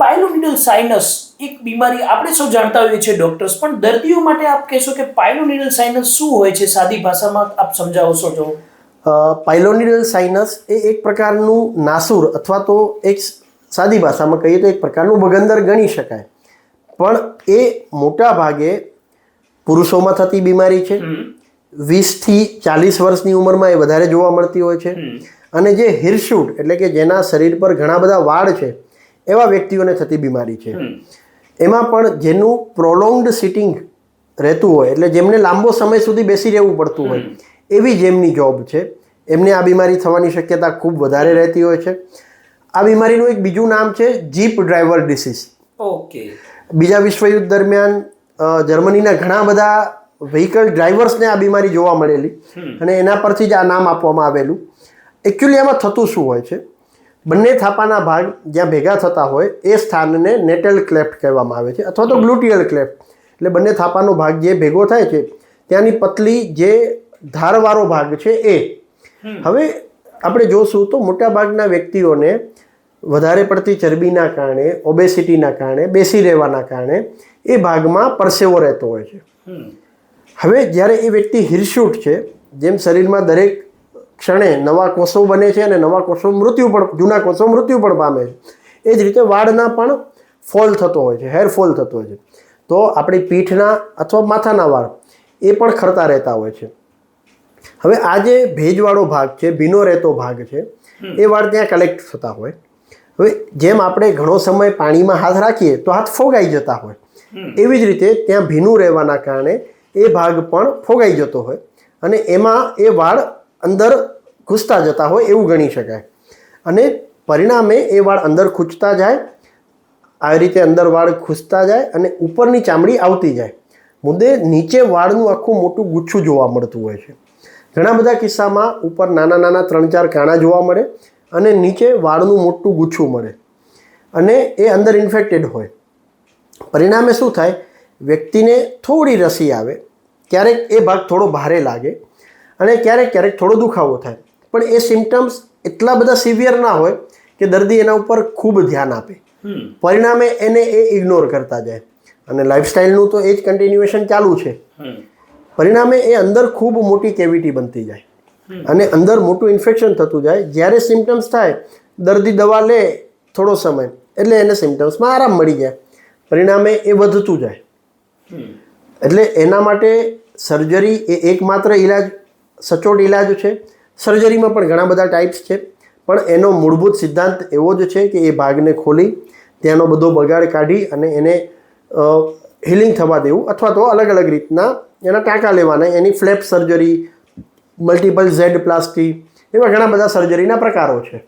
પાયલોનિડલ sinus એક બીમારી આપણે સૌ જાણતા હોઈએ છીએ ડૉક્ટર્સ પણ દર્દીઓ માટે આપ કહેશો કે પાયલોનિડલ સાઇનસ શું હોય છે? સાદી ભાષામાં આપ સમજાવશો તો. પાયલોનિડલ સાઇનસ એ એક પ્રકારનું નાસુર અથવા તો એક સાદી ભાષામાં કહીએ તો એક પ્રકારનું બગંદર ગણી શકાય. પણ એ મોટા ભાગે પુરુષોમાં થતી બીમારી છે. વીસથી ચાલીસ વર્ષની ઉંમરમાં એ વધારે જોવા મળતી હોય છે. અને જે હિરશૂટ એટલે કે જેના શરીર પર ઘણા બધા વાળ છે એવા વ્યક્તિઓને થતી બીમારી છે. એમાં પણ જેનું પ્રોલોંગ્ડ સિટિંગ રહેતું હોય એટલે જેમને લાંબો સમય સુધી બેસી રહેવું પડતું હોય એવી જેમની જોબ છે. એમને આ બીમારી થવાની શક્યતા ખૂબ વધારે રહેતી હોય છે. આ બીમારીનું એક બીજું નામ છે જીપ ડ્રાઈવર ડિસીઝ. ઓકે. બીજા વિશ્વયુદ્ધ દરમિયાન જર્મનીના ઘણા બધા વ્હીકલ ડ્રાઈવર્સને આ બીમારી જોવા મળેલી અને એના પરથી જ આ નામ આપવામાં આવેલું. એકચ્યુઅલી આમાં થતું શું હોય છે? બંને થાપાના ભાગ જ્યાં ભેગા થતા હોય એ સ્થાનને નેટલ ક્લેફ્ટ કહેવામાં આવે છે અથવા તો ગ્લુટિયલ ક્લેફ્ટ એટલે બંને થાપાનો ભાગ જે ભેગો થાય છે ત્યાંની પતલી જે ધારવાળો ભાગ છે એ. હવે આપણે જોશું તો મોટાભાગના વ્યક્તિઓને વધારે પડતી ચરબીના કારણે ઓબેસિટીના કારણે બેસી રહેવાના કારણે એ ભાગમાં પરસેવો રહેતો હોય છે. હવે જ્યારે એ વ્યક્તિ હિરશૂટ છે જેમ શરીરમાં દરેક ક્ષણે નવા કોષો બને છે અને નવા કોષો મૃત્યુ પણ જૂના કોષો મૃત્યુ પણ પામે છે. એ જ રીતે વાળના પણ ફોલ થતો હોય છે હેર ફોલ થતો હોય છે. તો આપણી પીઠના અથવા માથાના વાળ એ પણ ખરતા રહેતા હોય છે. હવે આ જે ભેજવાળો ભાગ છે ભીનો રહેતો ભાગ છે એ વાળ ત્યાં કલેક્ટ થતા હોય. હવે જેમ આપણે ઘણો સમય પાણીમાં હાથ રાખીએ તો હાથ ફોગાઈ જતા હોય. એવી જ રીતે ત્યાં ભીનું રહેવાના કારણે એ ભાગ પણ ફોગાઈ જતો હોય. અને એમાં એ વાળ અંદર ઘૂસતા જતા હોય એવું ગણી શકાય. અને પરિણામે એ વાળ અંદર ખૂંચતા જાય આવી રીતે અંદર વાળ ખૂંચતા જાય અને ઉપરની ચામડી આવતી જાય. મુદ્દે નીચે વાળનું આખું મોટું ગુચ્છું જોવા મળતું હોય છે. ઘણા બધા કિસ્સામાં ઉપર નાના નાના ત્રણ ચાર કાણા જોવા મળે અને નીચે વાળનું મોટું ગુચ્છું મળે. અને એ અંદર ઇન્ફેક્ટેડ હોય. પરિણામે શું થાય? વ્યક્તિને થોડી રસી આવે. ક્યારેક એ ભાગ થોડો ભારે લાગે. અને ક્યારેક ક્યારેક થોડો દુખાવો થાય. પણ એ સિમ્ટમ્સ એટલા બધા સિવિયર ના હોય કે દર્દી એના ઉપર ખૂબ ધ્યાન આપે. પરિણામે એને એ ઇગ્નોર કરતા જાય. અને લાઈફસ્ટાઈલનું તો એ જ કન્ટિન્યુએશન ચાલુ છે. પરિણામે એ અંદર ખૂબ મોટી કેવિટી બનતી જાય. અને અંદર મોટું ઇન્ફેક્શન થતું જાય. જ્યારે સિમ્ટમ્સ થાય દર્દી દવા લે થોડો સમય એટલે એને સિમ્ટમ્સમાં આરામ મળી જાય. પરિણામે એ વધતું જાય. એટલે એના માટે સર્જરી એ એકમાત્ર ઈલાજ સચોટ ઈલાજ છે. સર્જરીમાં પણ ઘણા બધા ટાઈપ્સ છે. પણ એનો મૂળભૂત સિદ્ધાંત એવો જ છે કે એ ભાગને ખોલી, ત્યાંનો બધો બગાડ કાઢી અને એને હિલિંગ થવા દેવું અથવા તો અલગ અલગ રીતના એના ટાંકા લેવાના, એની flap surgery multiple Z plasty એવા ઘણા બધા સર્જરીના પ્રકારો છે.